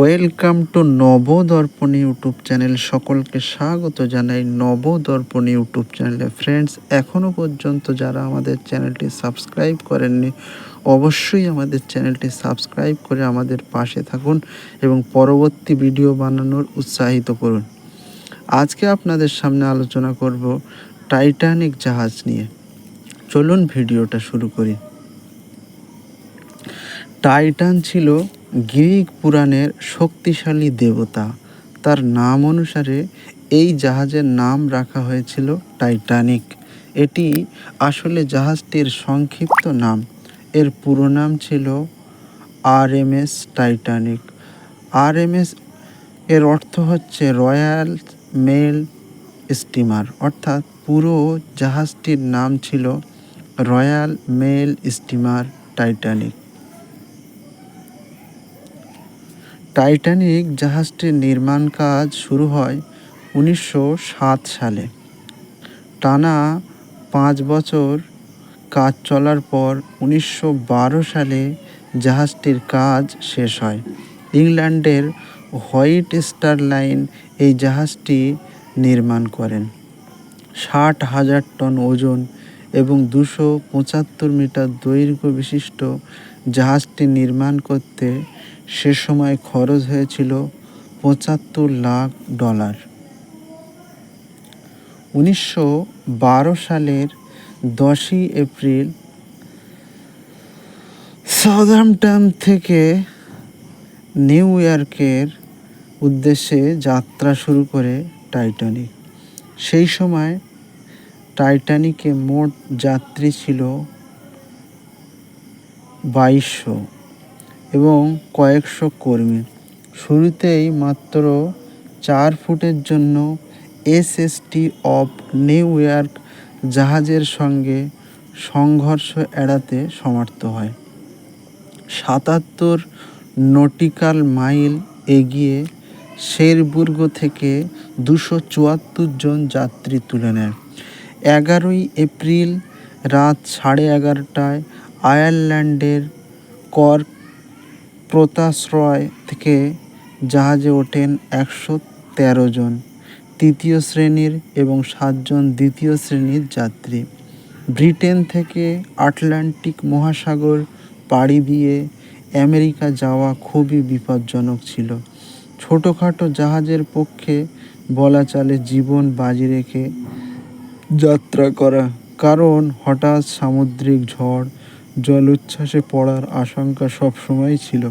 Welcome to Nabadarpan YouTube channel সকলকে স্বাগত জানাই নবদর্পণ ইউটিউব চ্যানেলে ফ্রেন্ডস এখনও পর্যন্ত যারা আমাদের চ্যানেলটি সাবস্ক্রাইব করেননি, অবশ্যই আমাদের চ্যানেলটি সাবস্ক্রাইব করে আমাদের পাশে থাকুন এবং পরবর্তী ভিডিও বানানোর উৎসাহিত করুন। আজকে আপনাদের সামনে আলোচনা করব টাইটানিক জাহাজ নিয়ে। চলুন ভিডিওটা শুরু করি। টাইটান ছিল গ্রিক পুরাণের শক্তিশালী দেবতা। তার নাম অনুসারে এই জাহাজের নাম রাখা হয়েছিল টাইটানিক। এটি আসলে জাহাজটির সংক্ষিপ্ত নাম। এর পুরো নাম ছিল R M S Titanic. R M S এর অর্থ হচ্ছে রয়্যাল মেল স্টিমার। অর্থাৎ পুরো জাহাজটির নাম ছিল Royal Mail Steamer Titanic. Titanic জাহাজটির নির্মাণ কাজ শুরু হয় উনিশশো সাত সালে। টানা পাঁচ বছর কাজ চলার পর উনিশশো বারো সালে জাহাজটির কাজ শেষ হয়। ইংল্যান্ডের হোয়াইট স্টার লাইন এই জাহাজটি নির্মাণ করেন। ষাট হাজার টন ওজন এবং দুশো পঁচাত্তর মিটার দৈর্ঘ্য বিশিষ্ট জাহাজটি নির্মাণ করতে সে সময় খরচ হয়েছিল পঁচাত্তর লাখ ডলার। উনিশশো বারো সালের দশই এপ্রিল সাউদাম্পটন থেকে নিউ ইয়র্কের উদ্দেশ্যে যাত্রা শুরু করে টাইটানিক। সেই সময় টাইটানিকে মোট যাত্রী ছিল বাইশশো এবং কয়েকশো কর্মী। শুরুতেই মাত্র চার ফুটের জন্য এসএসটি অফ নিউ ইয়র্ক জাহাজের সঙ্গে সংঘর্ষ এড়াতে সমর্থ হয়। সাতাত্তর নটিক্যাল মাইল এগিয়ে শেরবুর্গ থেকে দুশো চুয়াত্তর জন যাত্রী তুলে নেয়। এগারোই এপ্রিল রাত সাড়ে এগারোটায় আয়ারল্যান্ডের কর্ক প্রতাশ্রয় থেকে জাহাজে ওঠেন একশো তেরো জন, তৃতীয় শ্রেণির এবং সাতজন দ্বিতীয় শ্রেণির যাত্রী। ব্রিটেন থেকে আটলান্টিক মহাসাগর পাড়ি দিয়ে আমেরিকা যাওয়া খুবই বিপজ্জনক ছিল। ছোটোখাটো জাহাজের পক্ষে বলা চলে জীবন বাজি রেখে যাত্রা করা। কারণ হঠাৎ সামুদ্রিক ঝড় জলোচ্ছ্বাসে পড়ার আশঙ্কা সবসময় ছিল।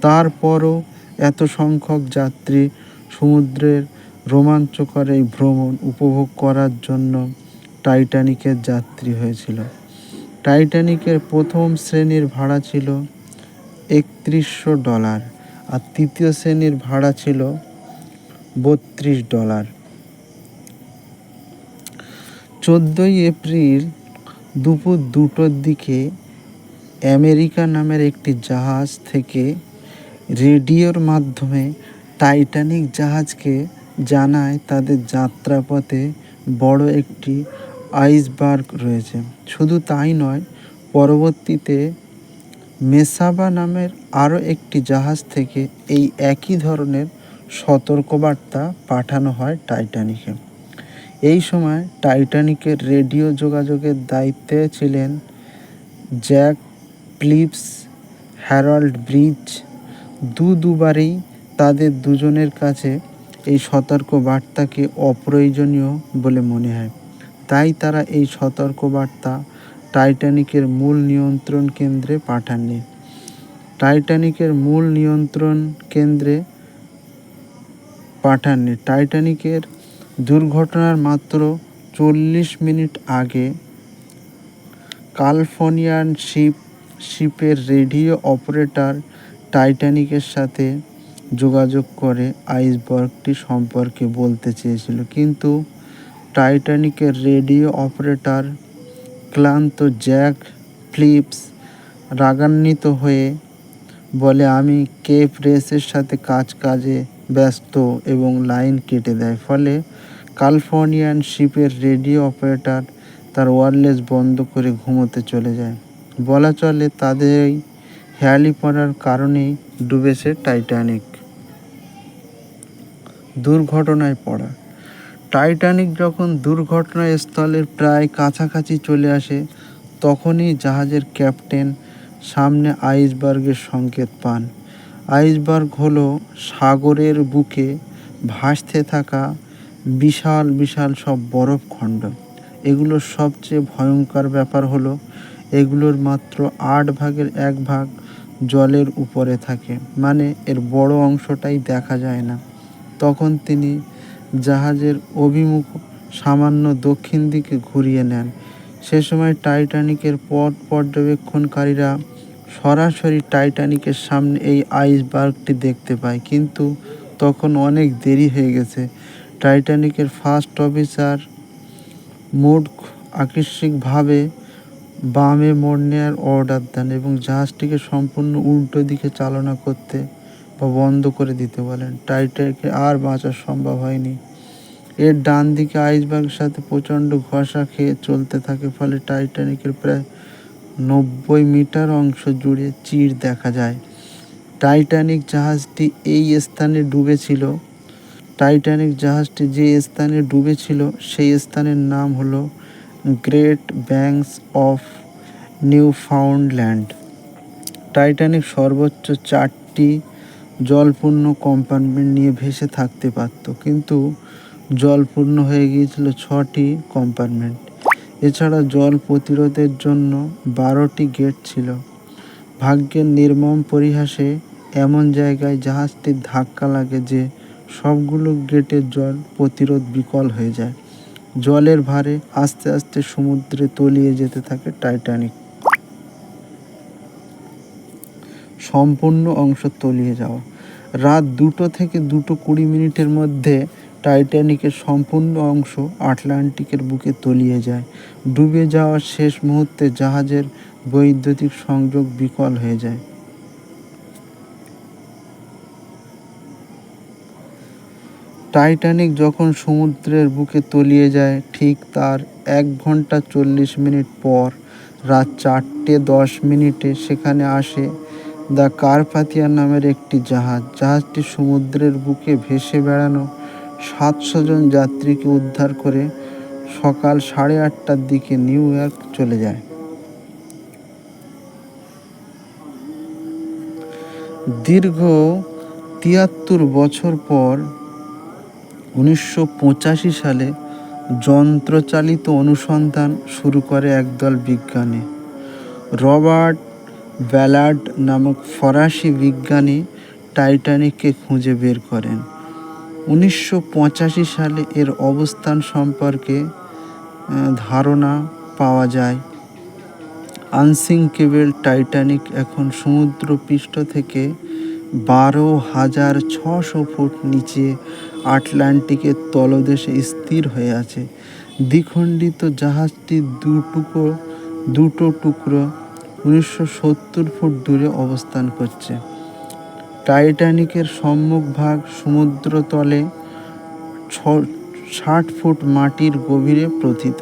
তারপরও এত সংখ্যক যাত্রী সমুদ্রের রোমাঞ্চকর এই ভ্রমণ উপভোগ করার জন্য টাইটানিকের যাত্রী হয়েছিল। টাইটানিকের প্রথম শ্রেণির ভাড়া ছিল একত্রিশশো ডলার আর তৃতীয় শ্রেণির ভাড়া ছিল বত্রিশ ডলার। চোদ্দোই এপ্রিল দুপুর দুটোর দিকে আমেরিকা নামের একটি জাহাজ থেকে রেডিওর মাধ্যমে টাইটানিক জাহাজকে জানায় তাদের যাত্রাপথে বড় একটি আইসবার্গ রয়েছে। শুধু তাই নয়, পরবর্তীতে মেসাবা নামের আরও একটি জাহাজ থেকে এই একই ধরনের সতর্কবার্তা পাঠানো হয় টাইটানিকে। এই সময় টাইটানিকের রেডিও যোগাযোগের দায়িত্বে ছিলেন জ্যাক প্লিপস হ্যারল্ড ব্রিজ। দু দুবারেই তাদের দুজনের কাছে এই সতর্ক বার্তাকে অপ্রয়োজনীয় বলে মনে হয়। তাই তারা এই সতর্ক বার্তা টাইটানিকের মূল নিয়ন্ত্রণ কেন্দ্রে পাঠাননি। টাইটানিকের মূল নিয়ন্ত্রণ কেন্দ্রে পাঠাননি। টাইটানিকের দুর্ঘটনার মাত্র চল্লিশ মিনিট আগে কালিফোর্নিয়ান শিপ, শিপের রেডিও অপারেটর টাইটানিকের সাথে যোগাযোগ করে আইসবার্গটি সম্পর্কে বলতে চেয়েছিল। কিন্তু টাইটানিকের রেডিও অপারেটর ক্লান্ত জ্যাক ফ্লিপস রাগান্বিত হয়ে বলে, আমি কেপ রেসের সাথে কাজ কাজে ব্যস্ত এবং লাইন কেটে দেয়। ফলে ক্যালিফোর্নিয়ান শিপের রেডিও অপারেটর তার ওয়ারলেস বন্ধ করে ঘুমোতে চলে যায়। বলা চলে তাদের হেয়ালি পড়ার কারণেই ডুবেছে টাইটানিক। দুর্ঘটনায় পড়া। টাইটানিক যখন দুর্ঘটনাস্থলের প্রায় কাছাকাছি চলে আসে, তখনই জাহাজের ক্যাপ্টেন সামনে আইসবার্গের সংকেত পান। আইসবার্গ হলো সাগরের বুকে ভাসতে থাকা বিশাল বিশাল সব বরফ খণ্ড। এগুলোর সবচেয়ে ভয়ঙ্কর ব্যাপার হলো, এগুলোর মাত্র আট ভাগের এক ভাগ জলের উপরে থাকে। মানে এর বড় অংশটাই দেখা যায় না। তখন তিনি জাহাজের অভিমুখ সামান্য দক্ষিণ দিকে ঘুরিয়ে নেন। সে সময় টাইটানিকের পথ পর্যবেক্ষণকারীরা সরাসরি টাইটানিকের সামনে এই আইসবার্গটি দেখতে পায় কিন্তু তখন অনেক দেরি হয়ে গেছে। টাইটানিকের ফার্স্ট অফিসার মোড আকস্মিকভাবে বামে মোড় নেওয়ার অর্ডার দেন এবং জাহাজটিকে সম্পূর্ণ উল্টো দিকে চালনা করতে বা বন্ধ করে দিতে বলেন। টাইটানিকে আর বাঁচা সম্ভব হয়নি। এর ডান দিকে আইসবার্গের সাথে প্রচণ্ড ঘষা খেয়ে চলতে থাকে, ফলে টাইটানিকের প্রায় নব্বই মিটার অংশ জুড়ে চির দেখা যায়। টাইটানিক জাহাজটি এই স্থানে ডুবেছিল। টাইটানিক জাহাজটি যে স্থানে ডুবেছিল, সেই স্থানের নাম হলো Great Banks of Newfoundland Titanic সর্বোচ্চ চারটি জলপূর্ণ কম্পার্টমেন্ট নিয়ে ভেসে থাকতে পারত, কিন্তু জলপূর্ণ হয়ে গিয়েছিল ছটি কম্পার্টমেন্ট। এছাড়া জল প্রতিরোধের জন্য বারোটি গেট ছিল। ভাগ্যের নির্মম পরিহাসে এমন জায়গায় জাহাজটির ধাক্কা লাগে যে সবগুলো গেটের জল প্রতিরোধ বিকল হয়ে যায়। জলের ভারে আস্তে আস্তে সমুদ্রে তলিয়ে যেতে থাকে টাইটানিক। সম্পূর্ণ অংশ তলিয়ে যাওয়া। রাত দুটো থেকে দুটো কুড়ি মিনিটের মধ্যে টাইটানিকের সম্পূর্ণ অংশ আটলান্টিকের বুকে তলিয়ে যায়। ডুবে যাওয়ার শেষ মুহূর্তে জাহাজের বৈদ্যুতিক সংযোগ বিকল হয়ে যায়। টাইটানিক যখন সমুদ্রের বুকে তলিয়ে যায়, ঠিক তার এক ঘণ্টা চল্লিশ মিনিট পর রাত চারটে দশ মিনিটে সেখানে আসে দ্য কারপাথিয়া নামের একটি জাহাজ। জাহাজটি সমুদ্রের বুকে ভেসে বেড়ানো সাতশো জন যাত্রীকে উদ্ধার করে সকাল সাড়ে আটটার দিকে নিউ ইয়র্ক চলে যায়। দীর্ঘ তিয়াত্তর বছর পর উনিশশো পঁচাশি সালে যন্ত্রচালিত অনুসন্ধান শুরু করে একদল বিজ্ঞানী। রবার্ট ব্যালার্ড নামক ফরাসি বিজ্ঞানী টাইটানিককে খুঁজে বের করেন। উনিশশো পঁচাশি সালে এর অবস্থান সম্পর্কে ধারণা পাওয়া যায়। আনসিঙ্কেবল টাইটানিক এখন সমুদ্র পৃষ্ঠ থেকে বারো হাজার ছশো ফুট নিচে আটলান্টিকের তলদেশে স্থির হয়ে আছে। দ্বিখণ্ডিত জাহাজটি দুটুকো, দুটো টুকরো উনিশশো সত্তর ফুট দূরে অবস্থান করছে। টাইটানিকের সম্মুখভাগ সমুদ্রতলে ছ, ষাট ফুট মাটির গভীরে প্রথিত।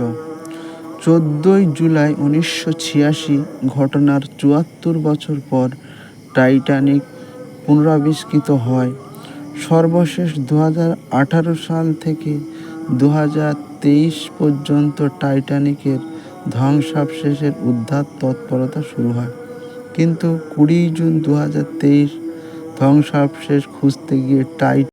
চোদ্দোই জুলাই উনিশশো ছিয়াশি ঘটনার চুয়াত্তর বছর পর টাইটানিক পুনরাবিষ্কৃত হয়। সর্বশেষ দু আঠারো সাল থেকে দু তেইশ পর্যন্ত টাইটানিকের ধ্বংসাবশেষের উদ্ধার তৎপরতা শুরু হয়। কিন্তু কুড়ি জুন দু তেইশ ধ্বংসাবশেষ খুঁজতে গিয়ে টাইট